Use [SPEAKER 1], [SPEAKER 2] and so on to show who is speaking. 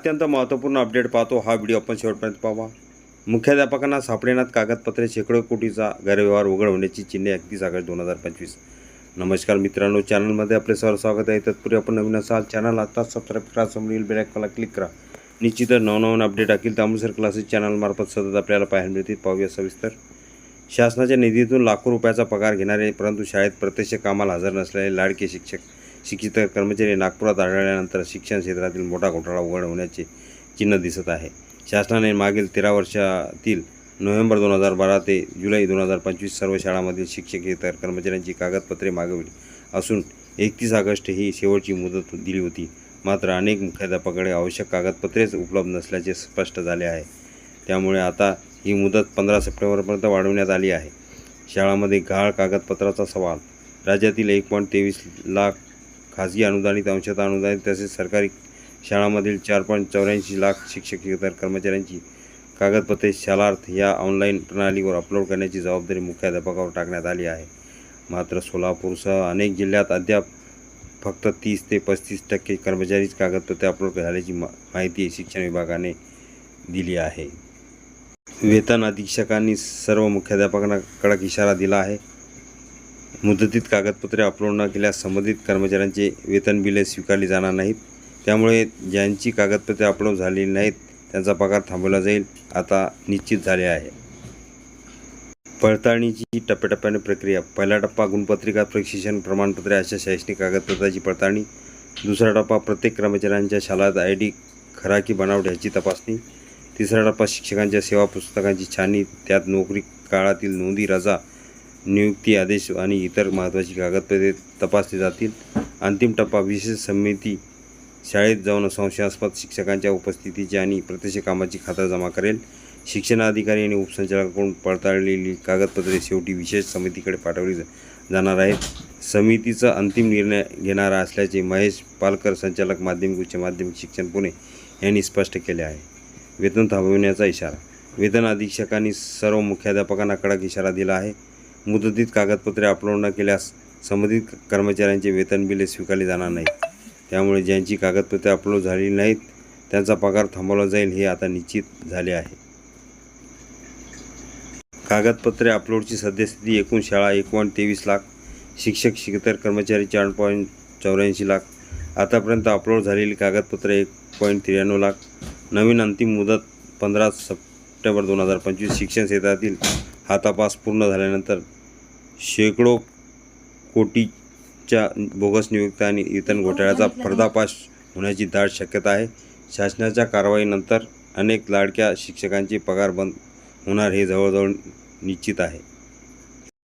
[SPEAKER 1] अत्यंत महत्त्वपूर्ण अपडेट पाहतो हा व्हिडिओ आपण शेवटपर्यंत पाहावा मुख्याध्यापकांना सापडेनात कागदपत्रे शेकडो कोटीचा गैरव्यवहार उघड होण्याची चिन्हे एकतीस ऑगस्ट दोन हजार पंचवीस. नमस्कार मित्रांनो चॅनलमध्ये आपले सर स्वागत आहे. तत्पूर्वी आपण नवीन असाल चॅनल आत्ताच सबस्क्राईब करा समोरील बेल आयकॉनला क्लिक करा. निश्चितच नवनवन अपडेट अखिल तांबूसर क्लासेस चॅनलमार्फत सतत आपल्याला पाहायला मिळतील. पाहूया सविस्तर. शासनाच्या निधीतून लाखो रुपयाचा पगार घेणारे परंतु शाळेत प्रत्यक्ष कामाला हजर नसलेले लाडके शिक्षक शिक्षित कर्मचारी नागपुरात आढळल्यानंतर शिक्षण क्षेत्रातील मोठा घोटाळा उघड होण्याचे चिन्ह दिसत आहे. शासनाने मागील तेरा वर्षातील नोव्हेंबर दोन हजार बारा ते जुलै दोन हजार पंचवीस सर्व शाळांमधील शिक्षकेतर कर्मचाऱ्यांची कागदपत्रे मागवली असून एकतीस ऑगस्ट ही शेवटची मुदत दिली होती. मात्र अनेक मुख्याध्यापकाकडे आवश्यक कागदपत्रेच उपलब्ध नसल्याचे स्पष्ट झाले आहे. त्यामुळे आता ही मुदत पंधरा सप्टेंबरपर्यंत वाढवण्यात आली आहे. शाळांमध्ये गाळ कागदपत्राचा सवाल राज्यातील एक पॉईंट तेवीस लाख खाजगी अनुदानित अंशतः अनुदानित तसेच सरकारी शाळांमधील चार पॉईंट चौऱ्याऐंशी लाख शिक्षक शिक्षकेतर कर्मचाऱ्यांची कागदपत्रे शालार्थ या ऑनलाईन प्रणालीवर अपलोड करण्याची जबाबदारी मुख्याध्यापकावर टाकण्यात आली आहे. मात्र सोलापूरसह अनेक जिल्ह्यात अद्याप फक्त तीस ते पस्तीस टक्के कर्मचारीच कागदपत्रे अपलोड झाल्याची मा माहिती शिक्षण विभागाने दिली आहे. वेतन अधीक्षकांनी सर्व मुख्याध्यापकांना कडक इशारा दिला आहे. मुदतीत कागदपत्रे अपलोड न केल्यास संबंधित कर्मचाऱ्यांचे वेतन बिले स्वीकारली जाणार नाहीत. त्यामुळे ज्यांची कागदपत्रे अपलोड झालेली नाहीत त्यांचा पगार थांबवला जाईल आता निश्चित झाले आहे. पडताळणीची टप्प्याटप्प्याने प्रक्रिया. पहिला टप्पा गुणपत्रिका प्रशिक्षण प्रमाणपत्रे अशा शैक्षणिक कागदपत्राची पडताळणी. दुसरा टप्पा प्रत्येक कर्मचाऱ्यांच्या शाळेत आय डी खरा की बनावट ह्याची तपासणी. तिसरा टप्पा शिक्षकांच्या सेवा पुस्तकांची छाननी. त्यात नोकरी काळातील नोंदी रजा नियुक्ती आदेश आणि इतर महत्त्वाची कागदपत्रे तपासली जातील. अंतिम टप्पा विशेष समिती शाळेत जाऊन संशयास्पद शिक्षकांच्या उपस्थितीची आणि प्रत्यक्ष कामाची खातरजमा करेल. शिक्षणाधिकारी आणि उपसंचालकाकडून पडताळलेली कागदपत्रे शेवटी विशेष समितीकडे पाठवली जाणार आहेत. समितीचा अंतिम निर्णय घेणारा असल्याचे महेश पालकर संचालक माध्यमिक उच्च माध्यमिक शिक्षण पुणे यांनी स्पष्ट केले आहे. वेतन थांबविण्याचा इशारा वेतन अधीक्षकांनी सर्व मुख्याध्यापकांना कडक इशारा दिला आहे. मुदतीत कागदपत्रे अपलोड न केल्यास संबंधित कर्मचाऱ्यांचे वेतन बिले स्वीकारली जाणार नाहीत. त्यामुळे ज्यांची कागदपत्रे अपलोड झाली नाहीत त्यांचा पगार थांबवला जाईल हे आता निश्चित झाले आहे. कागदपत्रे अपलोडची सद्यस्थिती एकूण शाळा एक पॉईंट तेवीस लाख शिक्षक शिकतर कर्मचारी चार पॉईंट चौऱ्याऐंशी लाख आतापर्यंत अपलोड झालेली कागदपत्रे एक पॉईंट त्र्याण्णव लाख नवीन अंतिम मुदत पंधरा सप्टेंबर दोन हजार पंचवीस शिक्षण क्षेत्रातील हा तपास पूर्ण झाल्यानंतर शेकडो कोटीच्या बोगस नियुक्त्या आणि वेतन घोटाळ्याचा पर्दाफाश होण्याची दाट शक्यता आहे. शासनाच्या कारवाईनंतर अनेक लाडक्या शिक्षकांचे पगार बंद होणार हे जवळजवळ निश्चित आहे.